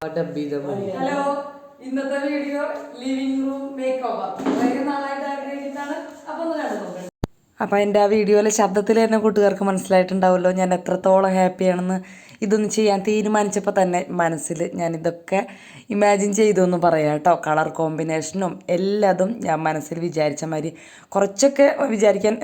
Hello ഇന്നത്തെ video living room make വളരെ നാളായിട്ട് ആഗ്രഹിക്കുന്നതാണ്. അപ്പൊ ഒന്ന് കണ്ടു നോക്കണം അപ്പം എന്റെ ആ വീഡിയോയിലെ ശബ്ദത്തിൽ തന്നെ കൂട്ടുകാർക്ക് മനസ്സിലായിട്ടുണ്ടാവുമല്ലോ ഞാൻ എത്രത്തോളം ഹാപ്പിയാണെന്ന് ഇതൊന്നും ചെയ്യാൻ തീരുമാനിച്ചപ്പോൾ തന്നെ മനസ്സിൽ ഞാൻ ഇതൊക്കെ ഇമാജിൻ ചെയ്തു എന്ന് പറയാം കേട്ടോ. കളർ കോമ്പിനേഷനും എല്ലാതും ഞാൻ മനസ്സിൽ വിചാരിച്ച മാതിരി കുറച്ചൊക്കെ വിചാരിക്കാൻ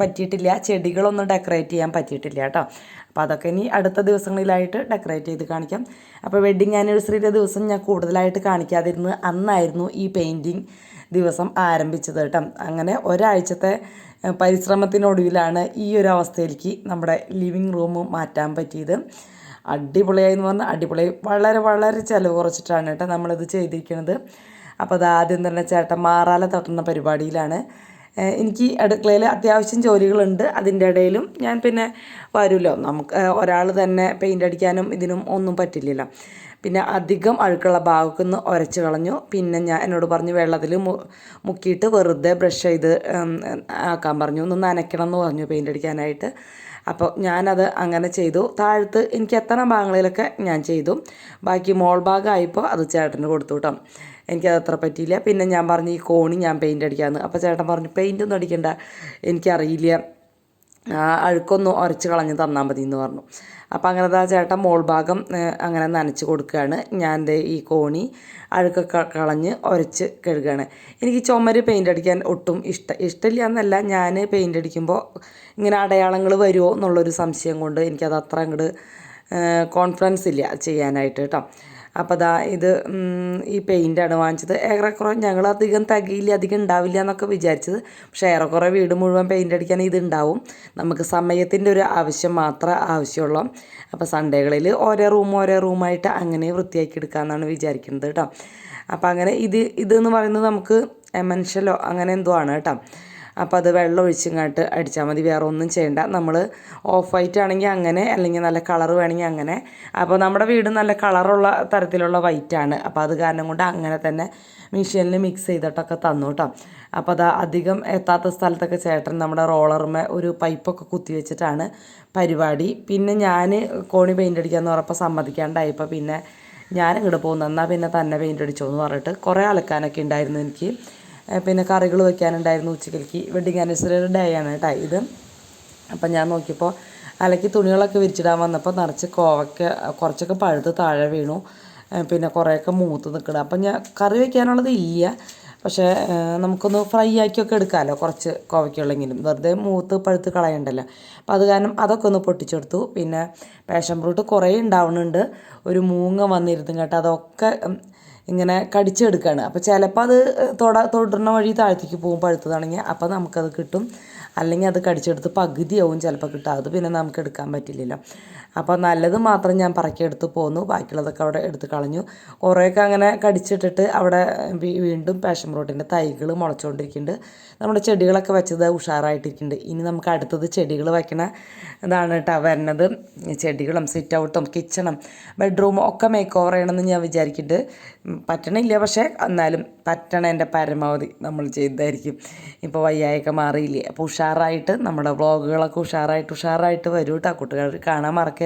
പറ്റിയിട്ടില്ല. ചെടികളൊന്നും ഡെക്കറേറ്റ് ചെയ്യാൻ പറ്റിയിട്ടില്ല കേട്ടോ. അപ്പോൾ അതൊക്കെ ഇനി അടുത്ത ദിവസങ്ങളിലായിട്ട് ഡെക്കറേറ്റ് ചെയ്ത് കാണിക്കാം. അപ്പോൾ വെഡ്ഡിങ് ആനിവേഴ്സറിയുടെ ദിവസം ഞാൻ കൂടുതലായിട്ട് കാണിക്കാതിരുന്നത് അന്നായിരുന്നു ഈ പെയിന്റിങ് ദിവസം ആരംഭിച്ചത് കേട്ടോ. അങ്ങനെ ഒരാഴ്ചത്തെ പരിശ്രമത്തിനൊടുവിലാണ് ഈ ഒരു അവസ്ഥയിലേക്ക് നമ്മുടെ ലിവിങ് റൂം മാറ്റാൻ പറ്റിയത്. അടിപൊളിയായി എന്ന് പറഞ്ഞാൽ അടിപൊളി. വളരെ വളരെ ചിലവ് കുറച്ചിട്ടാണ് കേട്ടോ നമ്മളിത് ചെയ്തിരിക്കുന്നത് അപ്പോൾ അത് ആദ്യം തന്നെ ചേട്ടൻ മാറാല തട്ടുന്ന പരിപാടിയിലാണ് എനിക്ക് അടുക്കളയിൽ അത്യാവശ്യം ജോലികളുണ്ട് അതിന്റെ ഇടയിലും. ഞാൻ പിന്നെ വരുമല്ലോ നമുക്ക് ഒരാൾ തന്നെ പെയിന്റ് അടിക്കാനും ഇതിനും ഒന്നും പറ്റില്ലല്ലോ. പിന്നെ അധികം അഴുക്കുള്ള ഭാഗമൊക്കെ ഒന്ന് ഉരച്ച് കളഞ്ഞു. പിന്നെ ഞാൻ എന്നോട് പറഞ്ഞു വെള്ളത്തിൽ മുക്കിയിട്ട് വെറുതെ ബ്രഷ് ചെയ്ത് ആക്കാൻ പറഞ്ഞു. ഒന്ന് നനയ്ക്കണം എന്ന് പറഞ്ഞു പെയിന്റ് അടിക്കാനായിട്ട്. അപ്പോൾ ഞാനത് അങ്ങനെ ചെയ്തു. താഴത്ത് എനിക്ക് എത്തണ ഭാഗങ്ങളിലൊക്കെ ഞാൻ ചെയ്തു. ബാക്കി മോൾ ഭാഗമായപ്പോൾ അത് ചേട്ടന് കൊടുത്തു കേട്ടോ. എനിക്കത് അത്ര പറ്റിയില്ല. പിന്നെ ഞാൻ പറഞ്ഞു ഈ കോണി ഞാൻ പെയിന്റ് അടിക്കാമെന്ന് അപ്പോൾ ചേട്ടൻ പറഞ്ഞു പെയിന്റ് ഒന്നും അടിക്കണ്ട. എനിക്കറിയില്ല. അഴുക്കൊന്ന് ഉരച്ച് കളഞ്ഞ് തന്നാൽ മതി എന്ന് പറഞ്ഞു. അപ്പോൾ അങ്ങനെ ദാ ചേട്ടൻ മോൾ ഭാഗം അങ്ങനെ നനച്ച് കൊടുക്കുകയാണ്. ഞാൻ ഈ കോണി അഴുക്കൊക്കെ കളഞ്ഞ് ഉരച്ച് കഴുകുകയാണ് എനിക്ക് ചുമര് പെയിന്റ് അടിക്കാൻ ഒട്ടും ഇഷ്ട ഇഷ്ടമില്ല എന്നല്ല ഞാൻ പെയിന്റ് അടിക്കുമ്പോൾ ഇങ്ങനെ അടയാളങ്ങൾ വരുമോ എന്നുള്ളൊരു സംശയം കൊണ്ട് എനിക്കത് അത്ര അങ്ങോട്ട് കോൺഫിഡൻസ് ഇല്ല ചെയ്യാനായിട്ട് കേട്ടോ. അപ്പോൾ ദാ ഇത് ഈ പെയിന്റാണ് വാങ്ങിച്ചത്. ഏറെക്കുറെ ഞങ്ങൾ അധികം തികയില്ല അധികം ഉണ്ടാവില്ല എന്നൊക്കെ വിചാരിച്ചത്. പക്ഷേ ഏറെക്കുറെ വീട് മുഴുവൻ പെയിന്റ് അടിക്കാൻ ഇത് ഉണ്ടാവും. നമുക്ക് സമയത്തിന്റെ ഒരു ആവശ്യം മാത്രമേ ആവശ്യമുള്ളൂ. അപ്പോൾ സൺഡേകളിൽ ഓരോ റൂം ഓരോ റൂമായിട്ട് അങ്ങനെ വൃത്തിയാക്കി എടുക്കാമെന്നാണ് വിചാരിക്കുന്നത് കേട്ടോ. അപ്പോൾ അങ്ങനെ ഇത് ഇതെന്ന് പറയുന്നത് നമുക്ക് എമൻഷലോ അങ്ങനെ എന്തോ ആണ് കേട്ടോ. അപ്പോൾ അത് വെള്ളം ഒഴിച്ചിങ്ങോട്ട് അടിച്ചാൽ മതി. വേറെ ഒന്നും ചെയ്യണ്ട. നമ്മൾ ഓഫ് വൈറ്റ് ആണെങ്കിൽ അങ്ങനെ അല്ലെങ്കിൽ നല്ല കളർ വേണമെങ്കിൽ അങ്ങനെ. അപ്പോൾ നമ്മുടെ വീട് നല്ല കളറുള്ള തരത്തിലുള്ള വൈറ്റാണ് അപ്പോൾ അത് കാരണം കൊണ്ട് അങ്ങനെ തന്നെ മെഷീനിൽ മിക്സ് ചെയ്തിട്ടൊക്കെ തന്നു കേട്ടോ അപ്പോൾ അത് അധികം എത്താത്ത സ്ഥലത്തൊക്കെ ചേട്ടൻ നമ്മുടെ റോളറുമേ ഒരു പൈപ്പൊക്കെ കുത്തി വെച്ചിട്ടാണ് പരിപാടി. പിന്നെ ഞാൻ കോണി പെയിന്റ് അടിക്കാമെന്ന് പറഞ്ഞപ്പോൾ സമ്മതിക്കാണ്ടായപ്പോൾ പിന്നെ ഞാൻ ഇങ്ങോട്ട് പോകുന്നു എന്നാൽ പിന്നെ തന്നെ പെയിന്റ് അടിച്ചോ എന്ന് പറഞ്ഞിട്ട് കുറേ അലക്കാനൊക്കെ ഉണ്ടായിരുന്നു എനിക്ക്. പിന്നെ കറികൾ വെക്കാനുണ്ടായിരുന്നു ഉച്ചക്കലേക്ക് വെഡിങ് ആനിവേഴ്സറിയുടെ ഡേ ആണ് കേട്ടോ ഇത്. അപ്പം ഞാൻ നോക്കിയപ്പോൾ അലക്കി തുണികളൊക്കെ വിരിച്ചിടാൻ വന്നപ്പോൾ നിറച്ച് കോവയ്ക്ക് കുറച്ചൊക്കെ പഴുത്ത് താഴെ വീണു. പിന്നെ കുറേയൊക്കെ മൂത്ത് നിൽക്കണം അപ്പം ഞാൻ കറി വെക്കാനുള്ളത് ഇല്ല. പക്ഷേ നമുക്കൊന്ന് ഫ്രൈ ആക്കിയൊക്കെ എടുക്കാമല്ലോ കുറച്ച് കോവയ്ക്കുള്ളെങ്കിലും വെറുതെ മൂത്ത് പഴുത്ത് കളയണ്ടല്ലോ. അപ്പോൾ അത് കാരണം അതൊക്കെ ഒന്ന് പൊട്ടിച്ചെടുത്തു പിന്നെ പാഷൻ ഫ്രൂട്ട് കുറേ ഉണ്ടാവുന്നുണ്ട് ഒരു മൂങ്ങ വന്നിരുന്നു കേട്ടോ. അതൊക്കെ ഇങ്ങനെ കടിച്ചെടുക്കുകയാണ് അപ്പോൾ ചിലപ്പോൾ അത് തൊട തൊടുന്ന വഴി താഴത്തേക്ക് പോകും പഴുത്തതാണെങ്കിൽ അപ്പോൾ നമുക്കത് കിട്ടും. അല്ലെങ്കിൽ അത് കടിച്ചെടുത്ത് പകുതിയാവും ചിലപ്പോൾ അത് പിന്നെ നമുക്ക് എടുക്കാൻ പറ്റില്ലല്ലോ. അപ്പോൾ നല്ലത് മാത്രം ഞാൻ പറക്കിയെടുത്ത് പോന്നു. ബാക്കിയുള്ളതൊക്കെ അവിടെ എടുത്ത് കളഞ്ഞു. കുറേയൊക്കെ അങ്ങനെ കടിച്ചിട്ടിട്ട് അവിടെ വീണ്ടും പാഷൻ ഫ്രൂട്ടിന്റെ തൈകൾ മുളച്ചുകൊണ്ടിരിക്കുന്നുണ്ട് നമ്മുടെ ചെടികളൊക്കെ വെച്ചത് ഉഷാറായിട്ടിരിക്കുന്നുണ്ട്. ഇനി നമുക്ക് അടുത്തത് ചെടികൾ വയ്ക്കണ ഇതാണ് കേട്ടോ വരുന്നത്. ചെടികളും സിറ്റ് ഔട്ടും കിച്ചണും ബെഡ്റൂമും ഒക്കെ മേക്ക് ഓവർ ചെയ്യണമെന്ന് ഞാൻ വിചാരിക്കുന്നുണ്ട്. പറ്റണില്ല പക്ഷേ എന്നാലും പറ്റണതിന്റെ പരമാവധി നമ്മൾ ചെയ്തായിരിക്കും ഇപ്പോൾ വയ്യായൊക്കെ മാറിയില്ലേ? അപ്പോൾ ഉഷാറായിട്ട് നമ്മുടെ വ്ളോഗുകളൊക്കെ ഉഷാറായിട്ട് ഉഷാറായിട്ട് വരും കേട്ടോ കൂട്ടുകാർ കാണാൻ മറക്കരുത്.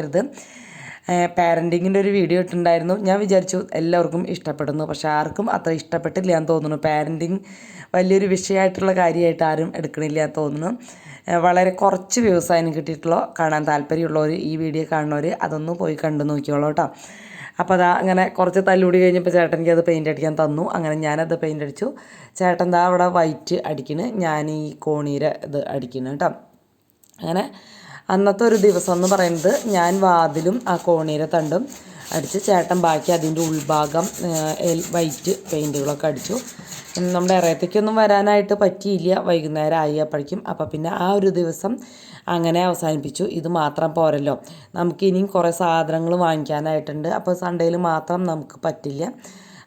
പാരന്റിങ്ങിന്റെ ഒരു വീഡിയോ ഇട്ടുണ്ടായിരുന്നു ഞാൻ വിചാരിച്ചു എല്ലാവർക്കും ഇഷ്ടപ്പെടുന്നു. പക്ഷേ ആർക്കും അത്ര ഇഷ്ടപ്പെട്ടില്ല എന്ന് തോന്നുന്നു. പാരന്റിങ് വലിയൊരു വിഷയമായിട്ടുള്ള കാര്യമായിട്ട് ആരും എടുക്കണില്ല എന്ന് തോന്നുന്നു. വളരെ കുറച്ച് വ്യൂസ് അതിന് കിട്ടിയിട്ടുള്ളൂ കാണാൻ താല്പര്യമുള്ളവർ ഈ വീഡിയോ കാണുന്നവർ അതൊന്ന് പോയി കണ്ടു നോക്കിയോളൂ കേട്ടോ. അപ്പോൾ അതാ അങ്ങനെ കുറച്ച് തല്ലുകൂടി കഴിഞ്ഞപ്പോൾ ചേട്ടൻ എനിക്ക് അത് പെയിന്റ് അടിക്കാൻ തന്നു. അങ്ങനെ ഞാനത് പെയിന്റ് അടിച്ചു. ചേട്ടൻ ദാ അവിടെ വൈറ്റ് അടിക്കണ്. ഞാൻ ഈ കോണീര ഇത് അടിക്കുന്നു കേട്ടോ. അങ്ങനെ അന്നത്തെ ഒരു ദിവസം എന്ന് പറയുന്നത് ഞാൻ വാതിലും ആ കോണീര തണ്ടും അടിച്ച് ചേട്ടൻ ബാക്കി അതിന്റെ ഉൾഭാഗം വൈറ്റ് പെയിന്റുകളൊക്കെ അടിച്ചു. നമ്മുടെ ഇറയത്തേക്കൊന്നും വരാനായിട്ട് പറ്റിയില്ല. വൈകുന്നേരം ആയി അപ്പോഴേക്കും. അപ്പോൾ പിന്നെ ആ ഒരു ദിവസം അങ്ങനെ അവസാനിപ്പിച്ചു. ഇത് മാത്രം പോരല്ലോ. നമുക്ക് ഇനിയും കുറേ സാധനങ്ങൾ വാങ്ങിക്കാനായിട്ടുണ്ട്. അപ്പോൾ സൺഡേയിൽ മാത്രം നമുക്ക് പറ്റില്ല.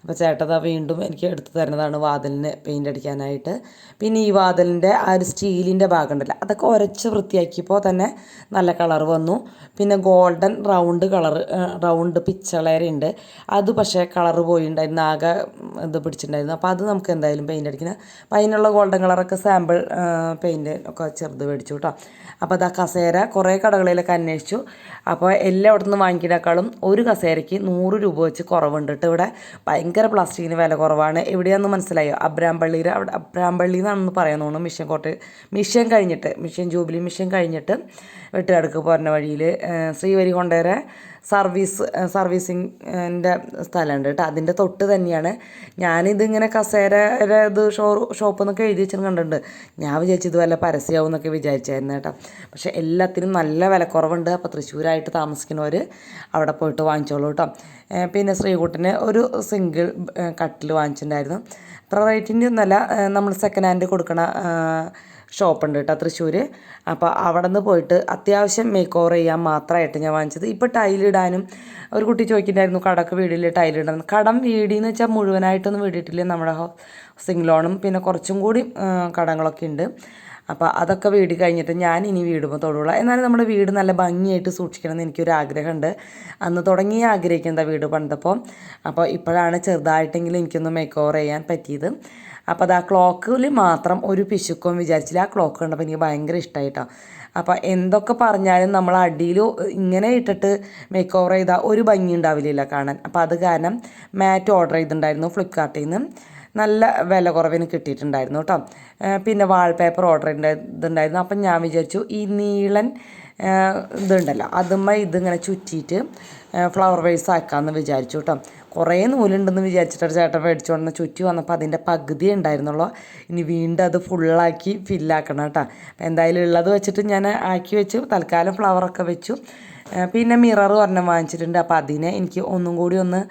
അപ്പോൾ ചേട്ടത വീണ്ടും എനിക്ക് എടുത്തു തരുന്നതാണ് വാതിലിന് പെയിന്റ് അടിക്കാനായിട്ട്. പിന്നെ ഈ വാതിലിന്റെ ആ ഒരു സ്റ്റീലിന്റെ ഭാഗം ഉണ്ടല്ലോ അതൊക്കെ ഉരച്ച് വൃത്തിയാക്കിയപ്പോൾ തന്നെ നല്ല കളർ വന്നു. പിന്നെ ഗോൾഡൻ റൗണ്ട് കളർ റൗണ്ട് പിച്ചളേരുണ്ട് അത് പക്ഷേ കളർ പോയിണ്ടായിരുന്നു ആകെ ഇത് പിടിച്ചിട്ടുണ്ടായിരുന്നു അപ്പോൾ അത് നമുക്ക് എന്തായാലും പെയിന്റ് അടിക്കണം. അപ്പോൾ അതിനുള്ള ഗോൾഡൻ കളറൊക്കെ സാമ്പിൾ പെയിന്റ് ഒക്കെ ചെറുത് മേടിച്ചു കേട്ടോ അപ്പോൾ അത് ആ കസേര കുറേ കടകളിലൊക്കെ അന്വേഷിച്ചു. അപ്പോൾ എല്ലായിടത്തുനിന്ന് വാങ്ങിക്കുന്നേക്കാളും ഒരു കസേരയ്ക്ക് നൂറ് രൂപ വെച്ച് കുറവുണ്ട് കേട്ടോ ഇവിടെ. ഭയങ്കര പ്ലാസ്റ്റിക്കിന് വില കുറവാണ്. എവിടെയാണെന്ന് മനസ്സിലായോ? അബ്രാംപള്ളിയിൽ അവിടെ അബ്രാംപള്ളി എന്നാണെന്ന് പറയാൻ തോന്നുന്നു മിഷൻ കോട്ട്. മിഷൻ കഴിഞ്ഞിട്ട് മിഷൻ ജൂബിലി മിഷൻ കഴിഞ്ഞിട്ട് വെട്ടുകടക്ക് പോരുന്ന വഴിയിൽ ശ്രീവരി കൊണ്ടേരെ സർവീസ് സർവീസിങ്ങിന്റെ സ്ഥലമുണ്ട് കേട്ടോ. അതിന്റെ തൊട്ട് തന്നെയാണ്. ഞാനിതിങ്ങനെ കസേര ഇത് ഷോ ഷോപ്പ് എന്നൊക്കെ എഴുതി വെച്ചിട്ട് കണ്ടിട്ടുണ്ട്. ഞാൻ വിചാരിച്ചു ഇത് വല്ല പരസ്യമാവും എന്നൊക്കെ വിചാരിച്ചായിരുന്നു കേട്ടോ. പക്ഷേ എല്ലാത്തിനും നല്ല വിലക്കുറവുണ്ട്. അപ്പോൾ തൃശ്ശൂരായിട്ട് താമസിക്കുന്നവർ അവിടെ പോയിട്ട് വാങ്ങിച്ചോളൂ കേട്ടോ. പിന്നെ ശ്രീകുട്ടന് ഒരു സിംഗിൾ കട്ടിൽ വാങ്ങിച്ചിട്ടുണ്ടായിരുന്നു. അത്ര റേറ്റിന്റെ ഒന്നല്ല നമ്മൾ സെക്കൻഡ് ഹാൻഡ് കൊടുക്കണ ഷോപ്പുണ്ട് കേട്ടോ തൃശ്ശൂർ അപ്പോൾ അവിടെ നിന്ന് പോയിട്ട് അത്യാവശ്യം മേക്ക് ഓവർ ചെയ്യാൻ മാത്രമായിട്ട് ഞാൻ വാങ്ങിച്ചത്. ഇപ്പോൾ ടൈലിടാനും ഒരു കുട്ടി ചോദിക്കുന്നുണ്ടായിരുന്നു കടക്ക് വീടിൽ ടൈലിടണം കടം വീടിന്ന് വെച്ചാൽ മുഴുവനായിട്ടൊന്നും വീടിയിട്ടില്ല നമ്മുടെ ഹൗസിംഗ് ലോണും പിന്നെ കുറച്ചും കൂടി കടങ്ങളൊക്കെ ഉണ്ട്. അപ്പോൾ അതൊക്കെ വീട് കഴിഞ്ഞിട്ട് ഞാൻ ഇനി വീടുമ്പോൾ തൊടുള്ള. എന്നാലും നമ്മുടെ വീട് നല്ല ഭംഗിയായിട്ട് സൂക്ഷിക്കണം എന്ന് എനിക്കൊരു ആഗ്രഹമുണ്ട്. അന്ന് തുടങ്ങി ആഗ്രഹിക്കേണ്ട വീട് പണ്ടപ്പോൾ അപ്പോൾ ഇപ്പോഴാണ് ചെറുതായിട്ടെങ്കിലും എനിക്കൊന്ന് മേക്ക് ഓവർ ചെയ്യാൻ പറ്റിയത്. അപ്പോൾ അത് ആ ക്ലോക്കിൽ മാത്രം ഒരു പിശുക്കും വിചാരിച്ചില്ല. ആ ക്ലോക്ക് കണ്ടപ്പോൾ എനിക്ക് ഭയങ്കര ഇഷ്ടമായിട്ടോ അപ്പോൾ എന്തൊക്കെ പറഞ്ഞാലും നമ്മൾ അടിയിൽ ഇങ്ങനെ ഇട്ടിട്ട് മേക്ക് ഓവർ ചെയ്താൽ ഒരു ഭംഗി ഉണ്ടാവില്ല കാണാൻ. അപ്പോൾ അത് കാരണം മാറ്റ് ഓർഡർ ചെയ്തിട്ടുണ്ടായിരുന്നു ഫ്ലിപ്കാർട്ടിൽ നിന്ന്. നല്ല വില കുറവിന് കിട്ടിയിട്ടുണ്ടായിരുന്നു കേട്ടോ. പിന്നെ വാൾപേപ്പർ ഓർഡർ ചെയ്തിട്ടുണ്ടായിരുന്നു. അപ്പം ഞാൻ വിചാരിച്ചു ഈ നീളൻ ഇതുണ്ടല്ലോ അതുമ്മ ഇതിങ്ങനെ ചുറ്റിയിട്ട് ഫ്ലവർ വേസ് ആക്കാമെന്ന് വിചാരിച്ചു കേട്ടോ. കുറേ നൂലുണ്ടെന്ന് വിചാരിച്ചിട്ടൊരു ചേട്ടൻ മേടിച്ചുകൊണ്ട് ചുറ്റി വന്നപ്പോൾ അതിന്റെ പകുതി ഉണ്ടായിരുന്നുള്ളൂ. ഇനി വീണ്ടും അത് ഫുള്ളാക്കി ഫില്ലാക്കണം കേട്ടോ. എന്തായാലും ഉള്ളത് വെച്ചിട്ട് ഞാൻ ആക്കി വെച്ചു. തൽക്കാലം ഫ്ലവറൊക്കെ വെച്ചു. പിന്നെ മിറർ ഒരെണ്ണം വാങ്ങിച്ചിട്ടുണ്ട്. അപ്പോൾ അതിനെ എനിക്ക് ഒന്നും കൂടി ഒന്ന്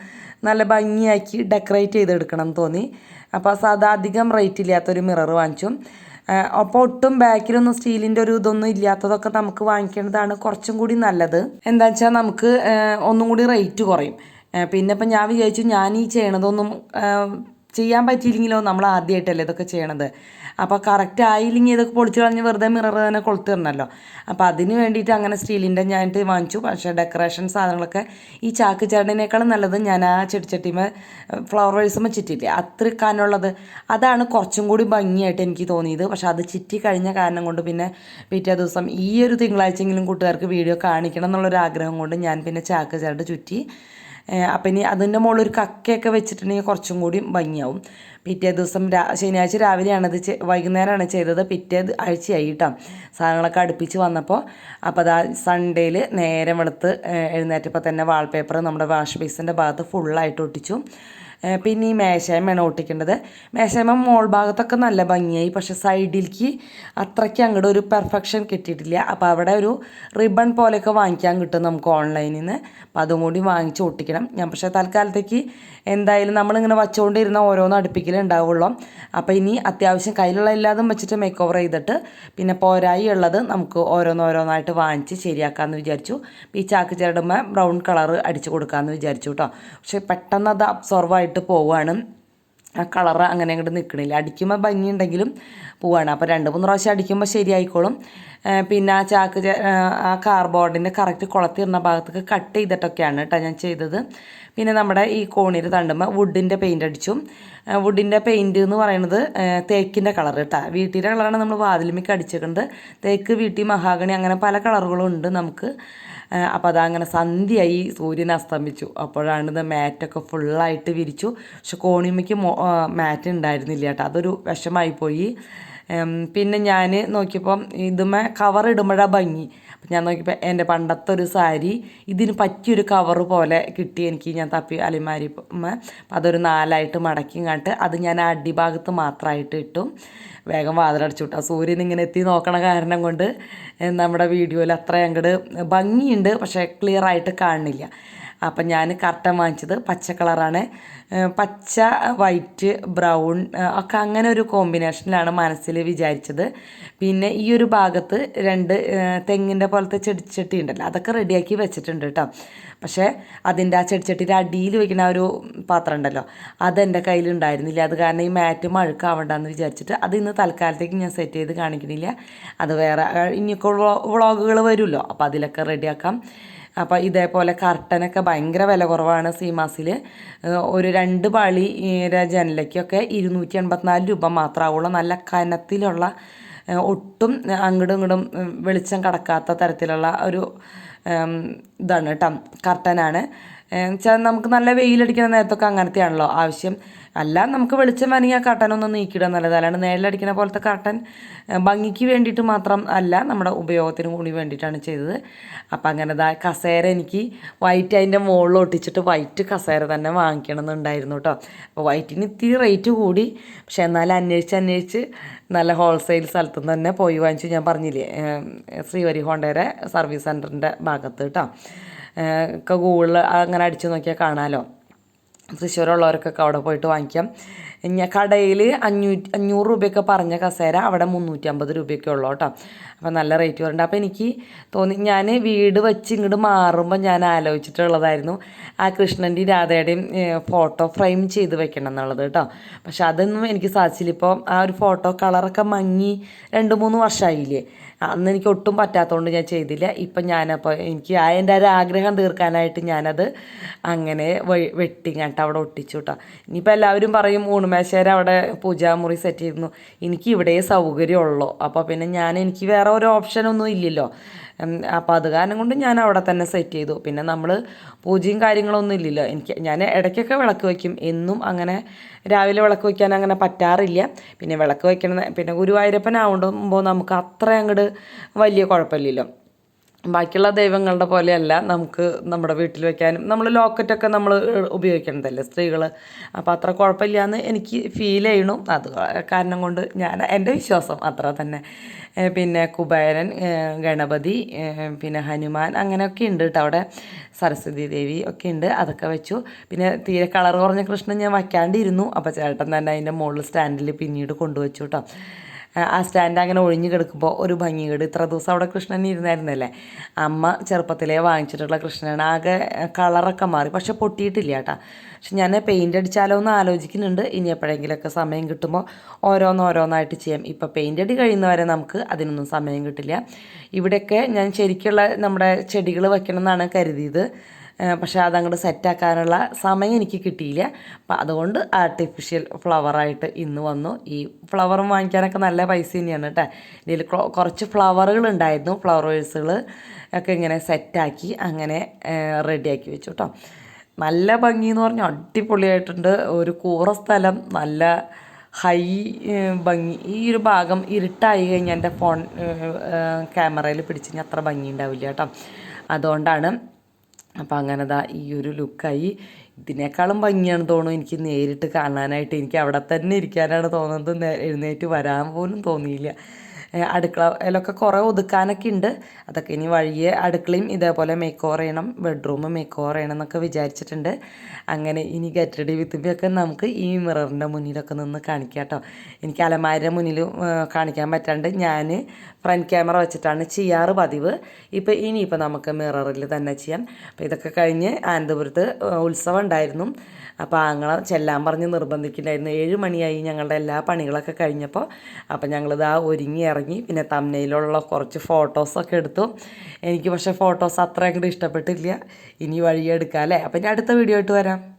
നല്ല ഭംഗിയാക്കി ഡെക്കറേറ്റ് ചെയ്തെടുക്കണം എന്ന് തോന്നി. അപ്പോൾ സാധാ അധികം റേറ്റ് ഇല്ലാത്തൊരു മിറർ വാങ്ങിച്ചു. അപ്പോൾ ഒട്ടും ബാക്കിലൊന്നും സ്റ്റീലിന്റെ ഒരു ഇതൊന്നും ഇല്ലാത്തതൊക്കെ നമുക്ക് വാങ്ങിക്കേണ്ടതാണ് കുറച്ചും കൂടി നല്ലത്. എന്താ വെച്ചാൽ നമുക്ക് ഒന്നും കൂടി റേറ്റ് കുറയും. പിന്നെ ഇപ്പം ഞാൻ വിചാരിച്ചു ഞാൻ ഈ ചെയ്യണതൊന്നും ചെയ്യാൻ പറ്റിയില്ലെങ്കിലോ നമ്മൾ ആദ്യമായിട്ടല്ലേ ഇതൊക്കെ ചെയ്യണത്. അപ്പോൾ കറക്റ്റ് ആയില്ലെങ്കിൽ ഇതൊക്കെ പൊളിച്ച് കളഞ്ഞ് വെറുതെ മിറർ തന്നെ കൊളുത്തിടണമല്ലോ അപ്പോൾ അതിന് വേണ്ടിയിട്ട് അങ്ങനെ സ്റ്റീലിന്റെ ഞാനിട്ട് വാങ്ങിച്ചു. പക്ഷേ ഡെക്കറേഷൻ സാധനങ്ങളൊക്കെ ഈ ചാക്ക് ചേട്ടനേക്കാളും നല്ലത് ഞാൻ ആ ചെടിച്ചട്ടിമേ ഫ്ലവർ വേഴ്സുമ്പോൾ അത്ര കാനുള്ളത് അതാണ് കുറച്ചും കൂടി ഭംഗിയായിട്ട് എനിക്ക് തോന്നിയത്. പക്ഷേ അത് ചിറ്റി കഴിഞ്ഞ കാരണം കൊണ്ട് പിന്നെ പിറ്റേ ദിവസം ഈ ഒരു തിങ്കളാഴ്ചയെങ്കിലും കൂട്ടുകാർക്ക് വീഡിയോ കാണിക്കണം എന്നുള്ളൊരു ആഗ്രഹം കൊണ്ട് ഞാൻ പിന്നെ ചാക്ക് ചേട്ടൻ ചുറ്റി അപ്പം ഇനി അതിന്റെ മുകളിൽ ഒരു കക്കയൊക്കെ വെച്ചിട്ടുണ്ടെങ്കിൽ കുറച്ചും കൂടി ഭംഗിയാവും. പിറ്റേ ദിവസം രാ ശനിയാഴ്ച രാവിലെയാണ് അത് വൈകുന്നേരമാണ് ചെയ്തത്. പിറ്റേ ആഴ്ചയായി കേട്ടോ. സാധനങ്ങളൊക്കെ അടുപ്പിച്ച് വന്നപ്പോൾ അപ്പോൾ അതാ സൺഡേയിൽ നേരം വെളുത്ത് എഴുന്നേറ്റപ്പോൾ തന്നെ വാൾപേപ്പർ നമ്മുടെ വാഷ് ബേസിന്റെ ഭാഗത്ത് ഫുള്ളായിട്ട് ഒട്ടിച്ചു. പിന്നെ ഈ മേശയമയാണ് ഒട്ടിക്കേണ്ടത്. മേശയമ മോൾ ഭാഗത്തൊക്കെ നല്ല ഭംഗിയായി. പക്ഷെ സൈഡിലേക്ക് അത്രയ്ക്ക് അങ്ങോട്ട് ഒരു പെർഫെക്ഷൻ കിട്ടിയിട്ടില്ല. അപ്പോൾ അവിടെ ഒരു റിബൺ പോലെയൊക്കെ വാങ്ങിക്കാൻ കിട്ടും നമുക്ക് ഓൺലൈനിൽ നിന്ന്. അപ്പോൾ അതും കൂടി വാങ്ങിച്ച് ഒട്ടിക്കണം. ഞാൻ പക്ഷേ തൽക്കാലത്തേക്ക് എന്തായാലും നമ്മളിങ്ങനെ വച്ചുകൊണ്ടിരുന്ന ഓരോന്ന് അടുപ്പിക്കലേ ഉണ്ടാവുള്ളൂ. അപ്പോൾ ഇനി അത്യാവശ്യം കയ്യിലുള്ള എല്ലാതും വെച്ചിട്ട് മേക്ക് ഓവർ ചെയ്തിട്ട് പിന്നെ പോരായി ഉള്ളത് നമുക്ക് ഓരോന്നോരോന്നായിട്ട് വാങ്ങിച്ച് ശരിയാക്കാമെന്ന് വിചാരിച്ചു. ഈ ചാക്ക് ചേരുമ്പോൾ ബ്രൗൺ കളർ അടിച്ചു കൊടുക്കാമെന്ന് വിചാരിച്ചു കേട്ടോ. പക്ഷെ പെട്ടെന്ന് അത് അബ്സോർവ് ആയിട്ട് പോവുകയാണ് ആ കളറ് അങ്ങനെ അങ്ങോട്ട് നിൽക്കണില്ല അടിക്കുമ്പോൾ ഭംഗിയുണ്ടെങ്കിലും പോവാണ്. അപ്പോൾ രണ്ട് മൂന്ന് പ്രാവശ്യം അടിക്കുമ്പോൾ ശരിയായിക്കോളും. പിന്നെ ആ ചാക്ക് ആ, കാർബോർഡിന്റെ കറക്റ്റ് കുളത്തിരുന്ന ഭാഗത്തേക്ക് കട്ട് ചെയ്തിട്ടൊക്കെയാണ് കേട്ടോ ഞാൻ ചെയ്തത്. പിന്നെ നമ്മുടെ ഈ കോണിയിൽ തണ്ടുമ്പോൾ വുഡിന്റെ പെയിന്റ് അടിച്ചു. വുഡിന്റെ പെയിന്റ് എന്ന് പറയുന്നത് തേക്കിന്റെ കളർ കേട്ടോ വീട്ടിലെ കളറാണ് നമ്മൾ വാതിലുമിക്ക് അടിച്ചിട്ടുണ്ട് തേക്ക് വീട്ടി മഹാഗണി അങ്ങനെ പല കളറുകളും ഉണ്ട് നമുക്ക്. അപ്പോൾ അതങ്ങനെ സന്ധ്യയായി സൂര്യൻ അസ്തമിച്ചു. അപ്പോഴാണ് ഇത് മാറ്റൊക്കെ ഫുള്ളായിട്ട് വിരിച്ചു. പക്ഷെ കോണിമയ്ക്ക് മാറ്റ് ഉണ്ടായിരുന്നില്ല കേട്ടോ. അതൊരു വിഷമായി പോയി. ഉം, പിന്നെ ഞാൻ നോക്കിയപ്പം ഇതുമേ കവർ ഇടുമ്പോഴാണ് ഭംഗി. അപ്പം ഞാൻ നോക്കിയപ്പോൾ എന്റെ പണ്ടത്തെ ഒരു സാരി ഇതിന് പറ്റിയൊരു കവർ പോലെ കിട്ടി എനിക്ക് ഞാൻ തപ്പി അലിമാരി അതൊരു നാലായിട്ട് മടക്കി കണ്ടിട്ട് അത് ഞാൻ അടിഭാഗത്ത് മാത്രമായിട്ട് ഇട്ടു. വേഗം വാതിലടച്ചു വിട്ടു സൂര്യൻ ഇങ്ങനെ എത്തി നോക്കണ കാരണം കൊണ്ട് നമ്മുടെ വീഡിയോയിൽ അത്ര അങ്ങോട്ട് ഭംഗിയുണ്ട് പക്ഷേ ക്ലിയർ ആയിട്ട് കാണുന്നില്ല അപ്പം ഞാൻ കർട്ടൻ വാങ്ങിച്ചത് പച്ച കളറാണ്. പച്ച വൈറ്റ് ബ്രൗൺ ഒക്കെ അങ്ങനെ ഒരു കോമ്പിനേഷനിലാണ് മനസ്സിൽ വിചാരിച്ചത്. പിന്നെ ഈ ഒരു ഭാഗത്ത് രണ്ട് തെങ്ങിന്റെ പോലത്തെ ചെടിച്ചട്ടി ഉണ്ടല്ലോ അതൊക്കെ റെഡിയാക്കി വെച്ചിട്ടുണ്ട് കേട്ടോ. പക്ഷേ അതിന്റെ ആ ചെടിച്ചട്ടിയുടെ അടിയിൽ വെക്കുന്ന ആ ഒരു പാത്രം ഉണ്ടല്ലോ അതെന്റെ കയ്യിൽ ഉണ്ടായിരുന്നില്ല അത് കാരണം ഈ മാറ്റ് മഴുക്കാവണ്ടെന്ന് വിചാരിച്ചിട്ട് അത് ഇന്ന് തൽക്കാലത്തേക്ക് ഞാൻ സെറ്റ് ചെയ്ത് കാണിക്കുന്നില്ല അത് വേറെ ഇനിയൊക്കെ വ്ളോഗുകൾ വരുമല്ലോ അപ്പോൾ അതിലൊക്കെ റെഡിയാക്കാം. അപ്പോൾ ഇതേപോലെ കർട്ടനൊക്കെ ഭയങ്കര വില കുറവാണ് സീമാസിൽ ഒരു രണ്ട് പാളി ജനലയ്ക്കൊക്കെ ഇരുന്നൂറ്റി എൺപത്തിനാല് രൂപ മാത്രമാവുള്ളൂ നല്ല കനത്തിലുള്ള ഒട്ടും അങ്ങോട്ടും ഇങ്ങോട്ടും വെളിച്ചം കടക്കാത്ത തരത്തിലുള്ള ഒരു ഇതാണ് കേട്ടോ കർട്ടനാണ്. വെച്ചാൽ നമുക്ക് നല്ല വെയിലടിക്കുന്ന നേരത്തൊക്കെ അങ്ങനത്തെയാണല്ലോ ആവശ്യം. അല്ല നമുക്ക് വെളിച്ചം വേണമെങ്കിൽ ആ കട്ടനൊന്ന് നീക്കിയിടാൻ നല്ലത്. അല്ലാണ്ട് നേരിലടിക്കുന്ന പോലത്തെ കർട്ടൻ ഏഹ്, ഭംഗിക്ക് വേണ്ടിയിട്ട് മാത്രം അല്ല നമ്മുടെ ഉപയോഗത്തിന് കൂടി വേണ്ടിയിട്ടാണ് ചെയ്തത്. അപ്പം അങ്ങനെ ദാ കസേര എനിക്ക് വൈറ്റ് അതിന്റെ മുകളിൽ ഒട്ടിച്ചിട്ട് വൈറ്റ് കസേര തന്നെ വാങ്ങിക്കണം എന്നുണ്ടായിരുന്നു കേട്ടോ അപ്പോൾ വൈറ്റിന് ഇത്തിരി റേറ്റ് കൂടി. പക്ഷേ എന്നാലും അന്വേഷിച്ച് അന്വേഷിച്ച് നല്ല ഹോൾസെയിൽ സ്ഥലത്തു നിന്ന് തന്നെ പോയി വാങ്ങിച്ചു. ഞാൻ പറഞ്ഞില്ലേ ശ്രീവരി ഹോണ്ടയുടെ സർവീസ് സെന്ററിന്റെ ഭാഗത്ത് കേട്ടോ ഒക്കെ ഗൂഗിളിൽ അങ്ങനെ അടിച്ചു നോക്കിയാൽ കാണാമല്ലോ തൃശ്ശൂരുള്ളവർക്കൊക്കെ അവിടെ പോയിട്ട് വാങ്ങിക്കാം. ഞാൻ കടയിൽ അഞ്ഞൂറ്റി അഞ്ഞൂറ് രൂപയൊക്കെ പറഞ്ഞ കസേര അവിടെ മുന്നൂറ്റി അമ്പത് രൂപയൊക്കെ ഉള്ളൂ കേട്ടോ. അപ്പം നല്ല റേറ്റ് വരുന്നുണ്ട്. അപ്പോൾ എനിക്ക് തോന്നി ഞാൻ വീട് വെച്ച് ഇങ്ങോട്ട് മാറുമ്പോൾ ഞാൻ ആലോചിച്ചിട്ടുള്ളതായിരുന്നു. ആ കൃഷ്ണന്റെയും രാധയുടെയും ഫോട്ടോ ഫ്രെയിം ചെയ്ത് വെക്കണം എന്നുള്ളത് കേട്ടോ. പക്ഷെ അതൊന്നും എനിക്ക് സാധിച്ചില്ല. ഇപ്പോൾ ആ ഒരു ഫോട്ടോ കളറൊക്കെ മങ്ങി രണ്ട് മൂന്ന് വർഷമായില്ലേ അന്ന് എനിക്ക് ഒട്ടും പറ്റാത്തതുകൊണ്ട് ഞാൻ ചെയ്തില്ല. ഇപ്പം ഞാനപ്പോൾ എനിക്ക് ആ എന്റെ ഒരു ആഗ്രഹം തീർക്കാനായിട്ട് ഞാനത് അങ്ങനെ വെട്ടി കേട്ടോ അവിടെ ഒട്ടിച്ചു കേട്ടോ ഇനിയിപ്പോൾ എല്ലാവരും പറയും ഊണുമേശേര അവിടെ പൂജാമുറി സെറ്റ് ചെയ്തിരുന്നു. എനിക്ക് ഇവിടെ സൗകര്യമുള്ളൂ. അപ്പോൾ പിന്നെ ഞാൻ എനിക്ക് വേറെ ഒരു ഓപ്ഷനൊന്നും ഇല്ലല്ലോ. അപ്പോൾ അത് കാരണം കൊണ്ട് ഞാൻ അവിടെ തന്നെ സെറ്റ് ചെയ്തു. പിന്നെ നമ്മൾ പൂജയും കാര്യങ്ങളൊന്നും ഇല്ലല്ലോ. എനിക്ക് ഞാൻ ഇടയ്ക്കൊക്കെ വിളക്ക് വയ്ക്കും എന്നും അങ്ങനെ രാവിലെ വിളക്ക് വയ്ക്കാൻ അങ്ങനെ പറ്റാറില്ല. പിന്നെ വിളക്ക് വയ്ക്കണ പിന്നെ ഗുരുവായൂരപ്പനാവുമ്പോൾ നമുക്ക് അത്ര അങ്ങോട്ട് വലിയ കുഴപ്പമില്ലല്ലോ. ബാക്കിയുള്ള ദൈവങ്ങളുടെ പോലെയല്ല നമുക്ക് നമ്മുടെ വീട്ടിൽ വെക്കാനും. നമ്മൾ ലോക്കറ്റൊക്കെ നമ്മൾ ഉപയോഗിക്കണതല്ലേ സ്ത്രീകൾ അപ്പോൾ അത്ര കുഴപ്പമില്ല എന്ന് എനിക്ക് ഫീൽ ചെയ്യണു അത് കാരണം കൊണ്ട് ഞാൻ എന്റെ വിശ്വാസം അത്ര തന്നെ. പിന്നെ കുബേരൻ ഗണപതി പിന്നെ ഹനുമാൻ അങ്ങനെയൊക്കെ ഉണ്ട് കേട്ടോ അവിടെ. സരസ്വതി ദേവി ഒക്കെ ഉണ്ട്. അതൊക്കെ വെച്ചു. പിന്നെ തീരെ കളർ കുറഞ്ഞ കൃഷ്ണൻ ഞാൻ വയ്ക്കാണ്ടിരുന്നു. അപ്പോൾ ചേട്ടൻ തന്നെ അതിന്റെ മുകളിൽ സ്റ്റാൻഡിൽ പിന്നീട് കൊണ്ടുവച്ചു കേട്ടോ ആ സ്റ്റാൻഡ് അങ്ങനെ ഒഴിഞ്ഞു കിടക്കുമ്പോൾ ഒരു ഭംഗികേട്. ഇത്ര ദിവസം അവിടെ കൃഷ്ണൻ ഇരുന്നായിരുന്നല്ലേ? അമ്മ ചെറുപ്പത്തിലേ വാങ്ങിച്ചിട്ടുള്ള കൃഷ്ണനാണ്. ആകെ കളറൊക്കെ മാറി. പക്ഷെ പൊട്ടിയിട്ടില്ല കേട്ടോ. പക്ഷെ ഞാൻ പെയിന്റ് അടിച്ചാലോ എന്ന് ആലോചിക്കുന്നുണ്ട്. ഇനി എപ്പോഴെങ്കിലുമൊക്കെ സമയം കിട്ടുമ്പോൾ ഓരോന്നോരോന്നായിട്ട് ചെയ്യാം. ഇപ്പോൾ പെയിന്റ് അടി കഴിയുന്നവരെ നമുക്ക് അതിനൊന്നും സമയം കിട്ടില്ല. ഇവിടെയൊക്കെ ഞാൻ ശരിക്കുള്ള നമ്മുടെ ചെടികൾ വെക്കണം എന്നാണ് കരുതിയത്. പക്ഷേ അതങ്ങോട്ട് സെറ്റാക്കാനുള്ള സമയം എനിക്ക് കിട്ടിയില്ല. അപ്പം അതുകൊണ്ട് ആർട്ടിഫിഷ്യൽ ഫ്ലവറായിട്ട് ഇന്ന് വന്നു. ഈ ഫ്ലവറും വാങ്ങിക്കാനൊക്കെ നല്ല പൈസ തന്നെയാണ് കേട്ടോ ഇതിൽ കുറച്ച് ഫ്ലവറുകൾ ഉണ്ടായിരുന്നു. ഫ്ലവർ വേഴ്സുകൾ ഒക്കെ ഇങ്ങനെ സെറ്റാക്കി അങ്ങനെ റെഡിയാക്കി വെച്ചു കേട്ടോ നല്ല ഭംഗി എന്ന് പറഞ്ഞാൽ അടിപൊളിയായിട്ടുണ്ട്. ഒരു കൂറ സ്ഥലം നല്ല ഹൈ ഭംഗി. ഈ ഒരു ഭാഗം ഇരുട്ടായി കഴിഞ്ഞാൽ എന്റെ ഫോൺ ക്യാമറയിൽ പിടിച്ച് കഴിഞ്ഞാൽ അത്ര ഭംഗി ഉണ്ടാവില്ല കേട്ടോ അതുകൊണ്ടാണ് അപ്പം അങ്ങനെ ദാ ഈ ഒരു ലുക്കായി. ഇതിനേക്കാളും ഭംഗിയാണ് തോന്നുന്നു എനിക്ക് നേരിട്ട് കാണാനായിട്ട്. എനിക്ക് അവിടെ തന്നെ ഇരിക്കാനാണ് തോന്നുന്നത്. എഴുന്നേറ്റ് വരാൻ പോലും തോന്നിയില്ല. അടുക്കളയിലൊക്കെ കുറേ ഒതുക്കാനൊക്കെ ഉണ്ട്. അതൊക്കെ ഇനി വഴിയെ അടുക്കളയും ഇതേപോലെ മേക്ക് ഓവർ ചെയ്യണം ബെഡ്റൂം മേക്ക് ഓവർ ചെയ്യണം എന്നൊക്കെ വിചാരിച്ചിട്ടുണ്ട്. അങ്ങനെ ഇനി ഗെറ്റ് റെഡി വിത്ത് മീ ഒക്കെ നമുക്ക് ഈ മിററിന്റെ മുന്നിലൊക്കെ നിന്ന് കാണിക്കാം കേട്ടോ എനിക്ക് അലമാരിന്റെ മുന്നിൽ കാണിക്കാൻ പറ്റാണ്ട് ഞാൻ ഫ്രണ്ട് ക്യാമറ വെച്ചിട്ടാണ് ചെയ്യാറ് പതിവ്. ഇപ്പോൾ ഇനിയിപ്പോൾ നമുക്ക് മിററിൽ തന്നെ ചെയ്യാം. അപ്പോൾ ഇതൊക്കെ കഴിഞ്ഞ് അനന്തപുരത്ത് ഉത്സവം ഉണ്ടായിരുന്നു. അപ്പോൾ ആങ്ങളെ ചെല്ലാൻ പറഞ്ഞ് നിർബന്ധിക്കുന്നുണ്ടായിരുന്നു. ഏഴ് മണിയായി ഞങ്ങളുടെ എല്ലാ പണികളൊക്കെ കഴിഞ്ഞപ്പോൾ അപ്പോൾ ഞങ്ങളിതാ ഒരുങ്ങി ഇറങ്ങി പിന്നെ തമ്മനയിലുള്ള കുറച്ച് ഫോട്ടോസൊക്കെ എടുത്തു. എനിക്ക് പക്ഷേ ഫോട്ടോസ് അത്ര അങ്ങോട്ട് ഇഷ്ടപ്പെട്ടില്ല. ഇനി വഴിയെടുക്കാം അല്ലേ? അപ്പം ഇനി അടുത്ത വീഡിയോ ആയിട്ട് വരാം.